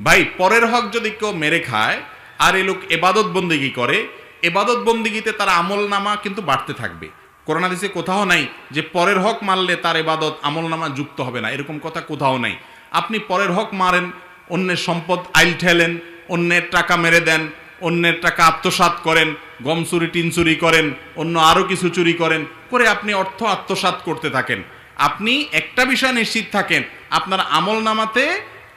ভাই, পরের হক যদি কেউ মেরে খায়, আর এ লোক এবাদত বন্দিগি করে, এবাদত বন্দিগিতে তার আমল নামা কিন্তু বাড়তে থাকবে। করোনা দেশে কোথাও নাই যে পরের হক মারলে তার এবাদত আমল নামা যুক্ত হবে না। এরকম কথা কোথাও নাই। আপনি পরের হক মারেন, অন্যের সম্পদ আইল ঠেলেন, অন্যের টাকা মেরে দেন, অন্যের টাকা আত্মসাৎ করেন, গম চুরি, টিন চুরি করেন, অন্য আরও কিছু চুরি করেন, করে আপনি অর্থ আত্মসাৎ করতে থাকেন। আপনি একটা বিষয় নিশ্চিত থাকেন, আপনার আমল নামাতে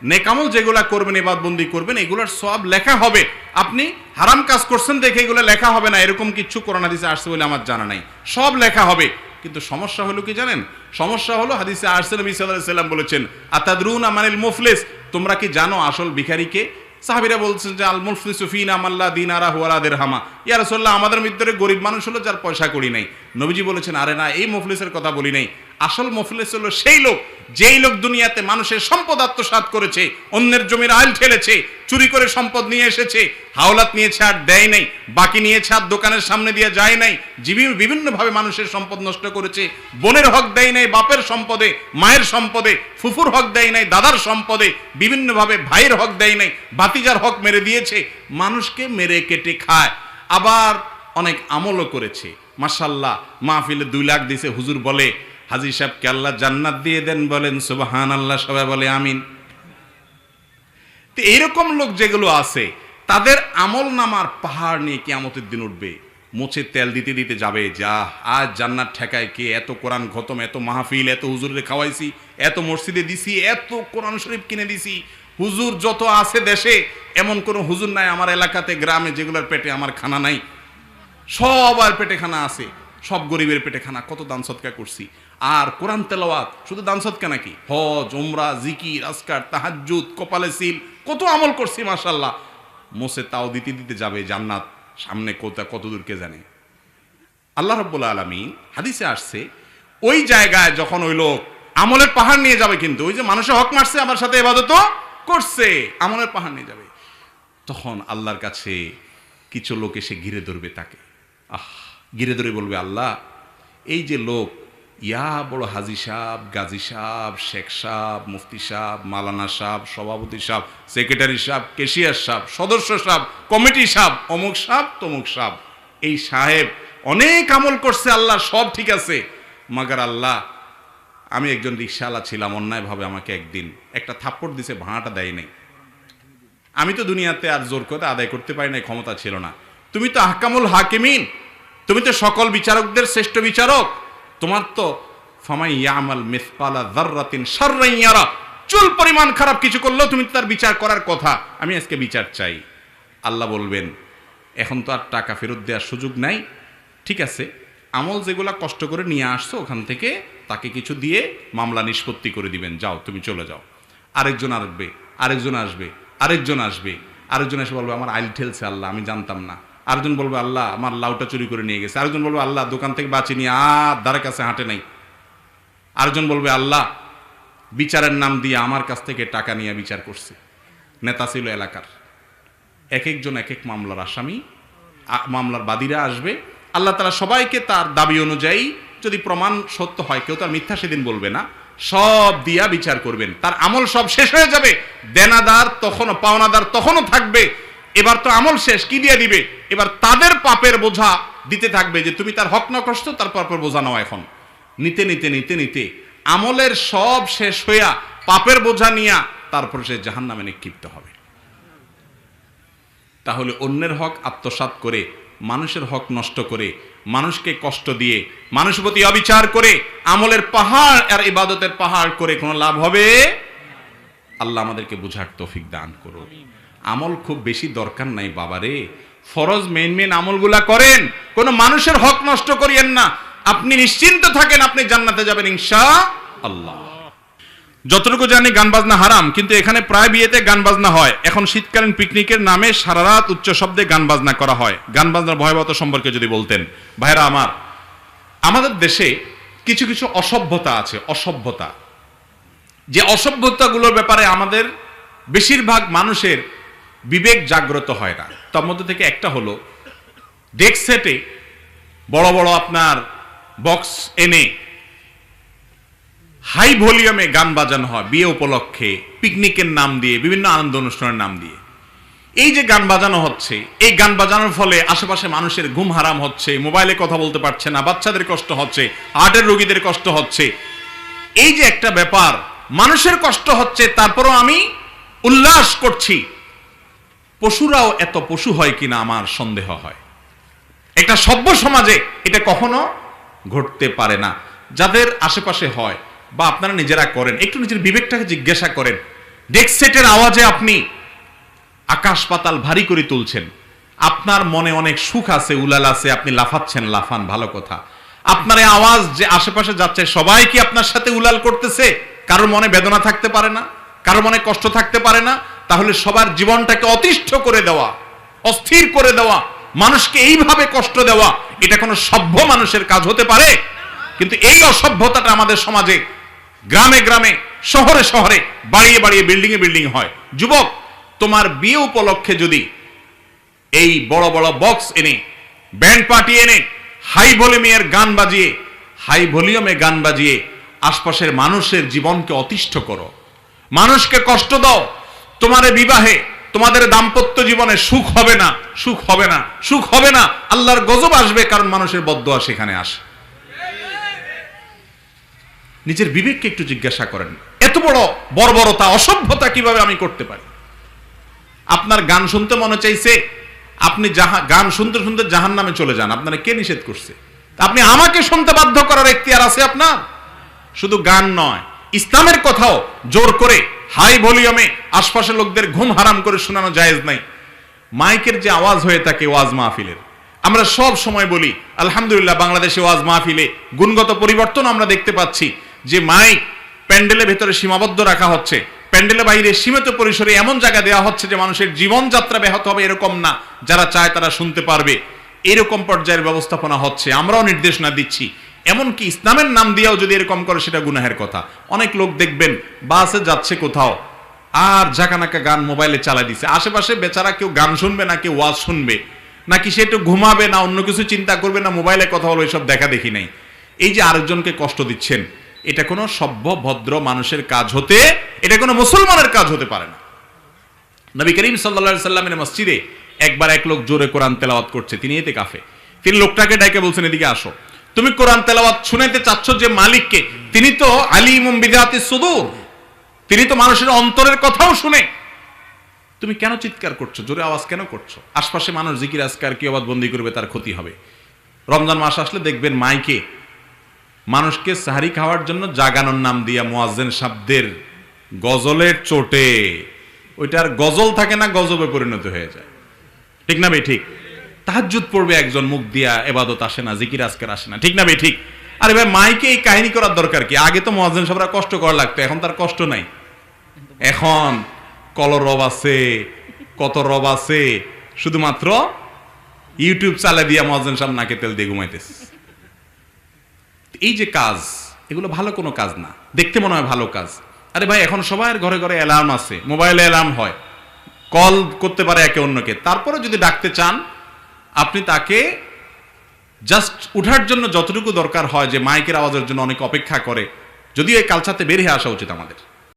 নেকামল যেগুলা করবেন, এবাদবন্দি করবেন, এগুলোর সব লেখা হবে। আপনি হারাম কাজ করছেন দেখে এগুলো লেখা হবে না, এরকম কিছু করোনা হাদিসে আসছে বলে আমার জানা নাই। সব লেখা হবে। কিন্তু সমস্যা হলো কি জানেন? সমস্যা হলো হাদিসে আরসেল নবী আলাইহি সাল্লাম বলেছেন, আতাদরুন আমানিল মুফলিস? তোমরা কি জানো আসল ভিখারিকে? সাহাবিরা বলছেন যে, আল মুফলিসু ফিনা মাল্লা দিনারা হুয়ালা দিরহামা। ইয়া রাসূলুল্লাহ, আমাদের ভিতরে গরিব মানুষ হলো যার পয়সা করি নাই। নবীজি বলেছেন, আরে না, এই মুফলিসের কথা বলি নাই। আসল মুফলিস হলো সেই লোক যেই লোক দুনিয়াতে মানুষের সম্পদ আত্মসাৎ করেছে, অন্যের জমির আইল ঠেলেছে, চুরি করে সম্পদ নিয়ে এসেছে, হাওলাত নিয়েছে আর দেয় নাই, বাকি নিয়েছে আর দোকানের সামনে দিয়ে যায় নাই, জীবী- বিভিন্নভাবে মানুষের সম্পদ নষ্ট করেছে, বোনের হক দেয় নাই বাপের সম্পদে, মায়ের সম্পদে, ফুফুর হক দেয় নাই দাদার সম্পদে, বিভিন্নভাবে ভাইয়ের হক দেয় নাই বাতিজার হক মেরে দিয়েছে, মানুষকে মেরে কেটে খায়, আবার অনেক আমলও করেছে মাসাল্লাহ মাহফিলে দুই লাখ দিছে, হুজুর বলে হাজি সাহেবকে আল্লাহ জান্নাত দিয়ে দেন বলেন সুবাহান আল্লাহ সবাই বলে আমিন। তো এইরকম লোক যেগুলো আছে, তাদের আমল নামার পাহাড় নিয়ে কিয়ামতের দিন উঠবে। মুছে তেল দিতে দিতে যাবে, যা, আজ জান্নাত ঠেকায় কে, এত কোরআন খতম, এত মাহফিল, এত হুজুরে খাওয়াইছি, এত মসজিদে দিছি, এত কোরআন শরীফ কিনে দিছি। হুজুর যত আছে দেশে, এমন কোনো হুজুর নাই আমার এলাকাতে, গ্রামে যেগুলোর পেটে আমার খানা নাই। সবার পেটে খানা আছে। সব গরিবের পেটে খানা, কত দান সৎকা করছি। আর কোরআন তেলাওয়াত, শুধু দান সৎকা নাকি? হজ ওমরা জিকির আসকার তাহাজ্জুদ, কপালে সিল, কত আমল করছি মাশাল্লাহ মোসে তাও দিতে দিতে যাবে জান্নাত, সামনে কোথা কত দূর কে জানে। আল্লাহ রব্বুল আলমিন হাদিসে আসছে, ওই জায়গায় যখন ওই লোক আমলের পাহাড় নিয়ে যাবে কিন্তু, ওই যে মানুষের হক মারছে, আমার সাথে এবাদত করছে, আমলের পাহাড় নিয়ে যাবে। তখন আল্লাহর কাছে কিছু লোক এসে ঘিরে ধরবে তাকে। আহ! ঘিরে ধরে বলবে, আল্লাহ, এই যে লোক, ইয়া বড় হাজি সাহ গাজী সাহ শেখ সাহ মুফতি সাহ মালানা সাহ সভাপতি সাহ সেক্রেটারি সাহ কেশিয়ার সাহ সদস্য সাহ কমিটি সাহ অমুক সাহ তমুক সাহ এই সাহেব অনেক আমল করছে, আল্লাহ, সব ঠিক আছে। মাগার আল্লাহ, আমি একজন রিক্সাওয়ালা ছিলাম, অন্যায়ভাবে আমাকে একদিন একটা থাপ্পড় দিছে, ভাড়াটা দেয় নাই। আমি তো দুনিয়াতে আর জোর করে আদায় করতে পারি না ক্ষমতা ছিল না। তুমি তো আহকামুল হাকিমিন তুমি তো সকল বিচারকদের শ্রেষ্ঠ বিচারক। তোমার তো ফামাই ইয়ামাল মিসপালা যাররাতিন শাররান ইয়ারা। চুল পরিমাণ খারাপ কিছু করলেও তুমি তার বিচার করার কথা। আমি আজকে বিচার চাই। আল্লাহ বলবেন, এখন তো আর টাকা ফেরত দেওয়ার সুযোগ নাই। ঠিক আছে, আমল যেগুলা কষ্ট করে নিয়ে আসছো ওখান থেকে তাকে কিছু দিয়ে মামলা নিষ্পত্তি করে দিবেন। যাও, তুমি চলে যাও। আরেকজন আসবে আরেকজন আসবে আরেকজন আসবে। আরেকজন এসে বলবে, আমার আইল ঠেলছে আল্লাহ, আমি জানতাম না। আরেকজন বলবে, আল্লাহ, আমার লাউটা চুরি করে নিয়ে গেছে। আরেকজন বলবে, আল্লাহ, দোকান থেকে বাঁচিয়ে নিয়ে আর দ্বারের কাছে হাঁটে নাই। আরেকজন বলবে, আল্লাহ, বিচারের নাম দিয়ে আমার কাছ থেকে টাকা নিয়ে বিচার করছে। নেতা ছিল এলাকার। এক একজন এক এক মামলার আসামি মামলার বাদীরা আসবে। আল্লাহ তারা সবাইকে তার দাবি অনুযায়ী যদি প্রমাণ সত্য হয়, কেউ তার মিথ্যা সেদিন বলবে না। সব দিয়া বিচার করবেন। তার আমল সব শেষ হয়ে যাবে। দেনাদার তখনও, পাওনাদার তখনও থাকবে। এবার তো আমল শেষ, কি দিয়ে দিবে? এবার তাদের পাপের বোঝা দিতে থাকবে যে তুমি তার হক নকষ্ট তার পাপের বোঝা নাও এখন। নিতে নিতে নিতে নিতে। আমলের সব শেষ হইয়া পাপের বোঝা নিয়া তারপর সে জাহান নামে নিক্ষিপ্ত হবে। তাহলে অন্যের হক আত্মসাৎ করে, মানুষের হক নষ্ট করে, মানুষকে কষ্ট দিয়ে, মানুষ প্রতি অবিচার করে, আমলের পাহাড় আর ইবাদতের পাহাড় করে কোনো লাভ হবে? আল্লাহ আমাদেরকে বুঝার তৌফিক দান করো আমল খুব বেশি দরকার নাই, বাবারে। ফরজ মেন মেন আমলগুলা করেন, কোনো মানুষের হক নষ্ট করিয়েন না। আপনি নিশ্চিন্ত থাকেন আপনি জান্নাতে যাবেন ইনশা আল্লাহ যতটুকু জানি গান বাজনা হারাম, কিন্তু এখানে প্রায় বিয়েতে গান বাজনা হয়। এখন শীতকালীন পিকনিকের নামে সারা রাত উচ্চ শব্দে গান বাজনা করা হয়। গান বাজনার ভয়াবহতা সম্পর্কে যদি বলতেন। ভাইরা আমার, আমাদের দেশে কিছু কিছু অসভ্যতা আছে, অসভ্যতা। যে অসভ্যতাগুলোর ব্যাপারে আমাদের বেশিরভাগ মানুষের বিবেক জাগ্রত হয় না। তার মধ্যে থেকে একটা হলো ডেক সেটে বড় বড় আপনার বক্স এনে হাই ভলিউমে গান বাজানো হয় বিয়ে উপলক্ষে পিকনিকের নাম দিয়ে, বিভিন্ন আনন্দ অনুষ্ঠানের নাম দিয়ে। এই যে গান বাজানো হচ্ছে, এই গান বাজানোর ফলে আশেপাশে মানুষের ঘুম হারাম হচ্ছে, মোবাইলে কথা বলতে পারছে না, বাচ্চাদের কষ্ট হচ্ছে হার্টের রোগীদের কষ্ট হচ্ছে। এই যে একটা ব্যাপার, মানুষের কষ্ট হচ্ছে, তারপরও আমি উল্লাস করছি। পশুরাও এত পশু হয় কিনা আমার সন্দেহ হয়। একটা সভ্য সমাজে এটা কখনো ঘটতে পারে না। যাদের আশেপাশে হয় বা আপনারা নিজেরা করেন, একটু নিজের বিবেকটাকে জিজ্ঞাসা করেন। ডেস্ক সেটের আওয়াজে আপনি আকাশ পাতাল ভারী করে তুলছেন। আপনার মনে অনেক সুখ আছে, উলাল আছে, আপনি লাফাচ্ছেন, লাফান, ভালো কথা। আপনার এই আওয়াজ যে আশেপাশে যাচ্ছে, সবাই কি আপনার সাথে উলাল করতেছে? কারোর মনে বেদনা থাকতে পারে না? কারোর মনে কষ্ট থাকতে পারে না? তাহলে সবার জীবনটাকে অতিষ্ঠ করে দেওয়া, অস্থির করে দেওয়া, মানুষকে এইভাবে কষ্ট দেওয়া, এটা কোনো সভ্য মানুষের কাজ হতে পারে? কিন্তু এই অসভ্যতাটা আমাদের সমাজে গ্রামে গ্রামে, শহরে শহরে, বাড়িয়ে বাড়িয়ে বিল্ডিং এ বিল্ডিং হয়। যুবক, তোমার বিয়ে উপলক্ষে যদি এই বড় বড় বক্স এনে, ব্যান্ড পার্টি এনে, হাই ভলিউমের গান বাজিয়ে, হাই ভলিউমে গান বাজিয়ে, আশপাশের মানুষের জীবনকে অতিষ্ঠ করো। মানুষকে কষ্ট দাও তোমার বিবাহে, তোমাদের দাম্পত্য জীবনে সুখ হবে না, সুখ হবে না, সুখ হবে না। আল্লাহর গজব আসবে কারণ মানুষের বদয়া সেখানে আসে। নিজের বিবেককে একটু জিজ্ঞাসা করেন, এত বড় বর্বরতা, অসভ্যতা কীভাবে আমি করতে পারি? আপনার গান শুনতে মনে চাইছে, আপনি যাহা গান শুনতে শুনতে জাহান নামে চলে যান, আপনারা কে নিষেধ করছে? আপনি আমাকে শুনতে বাধ্য করার এখতিয়ার আছে আপনার? শুধু গান নয়, ইসলামের কথাও জোর করে হাই ভলিউমে আশপাশের লোকদের ঘুম হারাম করে শোনানো জায়েজ নাই। মাইকের যে আওয়াজ হয়ে থাকে ওয়াজ মাহফিলের। আমরা সব সময় বলি, আলহামদুলিল্লাহ বাংলাদেশে ওয়াজ মাহফিলে গুণগত পরিবর্তন আমরা দেখতে পাচ্ছি যে মাইক প্যান্ডেলের ভেতরে সীমাবদ্ধ রাখা হচ্ছে। প্যান্ডেলের বাইরে সীমিত পরিসরে এমন জায়গা দেওয়া হচ্ছে যে মানুষের জীবনযাত্রা ব্যাহত হবে এরকম না, যারা চায় তারা শুনতে পারবে। এরকম পর্যায়ের ব্যবস্থাপনা হচ্ছে। আমরাও নির্দেশনা দিচ্ছি এমনকি ইসলামের নাম দিয়েও যদি এরকম করে, সেটা গুনাহের কথা। অনেক লোক দেখবেন, বাসে যাচ্ছে কোথাও, আর ঝাঁকানাকা গান মোবাইলে চালা দিছে। আশেপাশে বেচারা কেউ গান শুনবে না, কেউ ওয়াজ শুনবে। নাকি সে একটু ঘুমাবে না, অন্য কিছু চিন্তা করবে না, মোবাইলে কথা হলো এসব দেখা দেখি নাই। এই যে আরেকজনকে কষ্ট দিচ্ছেন, এটা কোনো সভ্য, ভদ্র মানুষের কাজ হতে, এটা কোনো মুসলমানের কাজ হতে পারে না। নবী করিম সাল্লা সাল্লামের মসজিদে একবার এক লোক জোরে কোরআন তেলাওয়াত করছে, তিনি এতে কাফে তিনি লোকটাকে ডাকে বলছেন, এদিকে আসো। তুমি কোরআন তেলাওয়াত শুনাইতে চাচ্ছ যে মালিককে, তিনি তো আলিম বিদাতি সুদূর। তিনি তো মানুষের অন্তরের কথাও শুনে। তুমি কেন চিৎকার করছ? জোরে আওয়াজ কেন করছ? আশপাশে মানুষ জিকির, আজকার, কি আবাদ বন্দি করবে, তার ক্ষতি হবে। রমজান মাস আসলে দেখবেন মাইকে মানুষকে সাহারি খাওয়ার জন্য জাগানোর নাম দিয়া মোয়াজ্জেন শব্দের গজলের চোটে। ওইটার গজল থাকে না, গজবে পরিণত হয়ে যায়। ঠিক না ভাই? ঠিক। তাহাজ্জুদ পড়বে একজন মুখ দিয়া, এবাদত আসে না, জিকির আজকের আসে না। ঠিক না ভাই, ঠিক? আরে ভাই, মাইকে এই কাহিনী করার দরকার কি? আগে তো মোয়াজ্জেন সাহেবরা কষ্ট করা লাগতো, এখন তার কষ্ট নাই। এখন কল রব আছে, কত রব আছে, শুধুমাত্র ইউটিউব চালে দিয়া মহাজন সাহেব নাকে তেল দিয়ে ঘুমাইতেছে। এই যে কাজ, এগুলো ভালো কোনো কাজ না। দেখতে মনে হয় ভালো কাজ। আরে ভাই, এখন সবার ঘরে ঘরে অ্যালার্ম আছে, মোবাইলে অ্যালার্ম হয়। কল করতে পারে একে অন্যকে। তারপরে যদি ডাকতে চান আপনি তাকে জাস্ট উঠার জন্য যতটুকু দরকার হয় যে মাইকের আওয়াজের জন্য অনেক অপেক্ষা করে, যদিও এই কালচারতে বেরিয়ে আসা উচিত আমাদের।